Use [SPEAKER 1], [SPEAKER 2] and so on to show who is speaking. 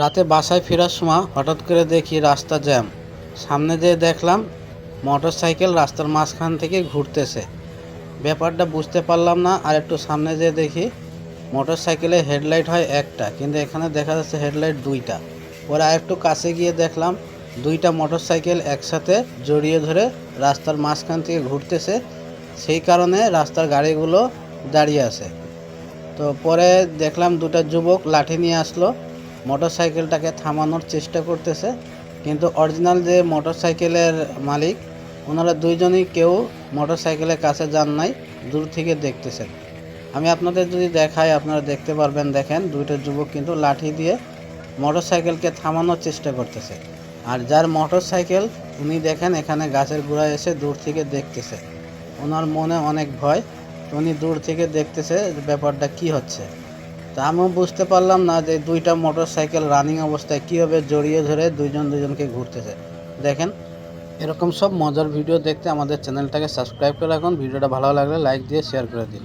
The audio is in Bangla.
[SPEAKER 1] রাতে বাসায় ফেরার সময় হঠাৎ করে দেখি রাস্তা জ্যাম। সামনে যেয়ে দেখলাম মোটর সাইকেল রাস্তার মাঝখান থেকে ঘুরতেছে। ব্যাপারটা বুঝতে পারলাম না, আর একটু সামনে যেয়ে দেখি মোটর সাইকেলে হেডলাইট হয় একটা, কিন্তু এখানে দেখা যাচ্ছে হেডলাইট দুইটা। পরে আর একটু কাছে গিয়ে দেখলাম দুইটা মোটর সাইকেল একসাথে জড়িয়ে ধরে রাস্তার মাঝখান থেকে ঘুরতেছে। সেই কারণে রাস্তার গাড়িগুলো দাঁড়িয়ে আছে। তো পরে দেখলাম দুটো যুবক লাঠি নিয়ে আসলো। মোটর সাইকেলটাকে থামানোর চেষ্টা করতেছে, কিন্তু অরিজিনাল যে মোটর সাইকেলের মালিক, ওনারা দুইজনই কেউ মোটর সাইকেলের কাছে যান নাই, দূর থেকে দেখতেছেন। আমি আপনাদের যদি দেখাই, আপনারা দেখতে পারবেন, দেখেন দুইটা যুবক কিন্তু লাঠি দিয়ে মোটর সাইকেলকে থামানোর চেষ্টা করতেছে। আর যার মোটর সাইকেল উনি দেখেন এখানে গাছের গোড়ায় এসে দূর থেকে দেখতেছে। ওনার মনে অনেক ভয়, উনি দূর থেকে দেখতেছে ব্যাপারটা কি হচ্ছে। তা আমিও বুঝতে পারলাম না যে দুইটা মোটর সাইকেল রানিং অবস্থায় কীভাবে জড়িয়ে ধরে দুইজন দুজনকে ঘুরতেছে। দেখেন, এরকম সব মজার ভিডিও দেখতে আমাদের চ্যানেলটাকে সাবস্ক্রাইব করে রাখুন। ভিডিওটা ভালো লাগলে লাইক দিয়ে শেয়ার করে দিন।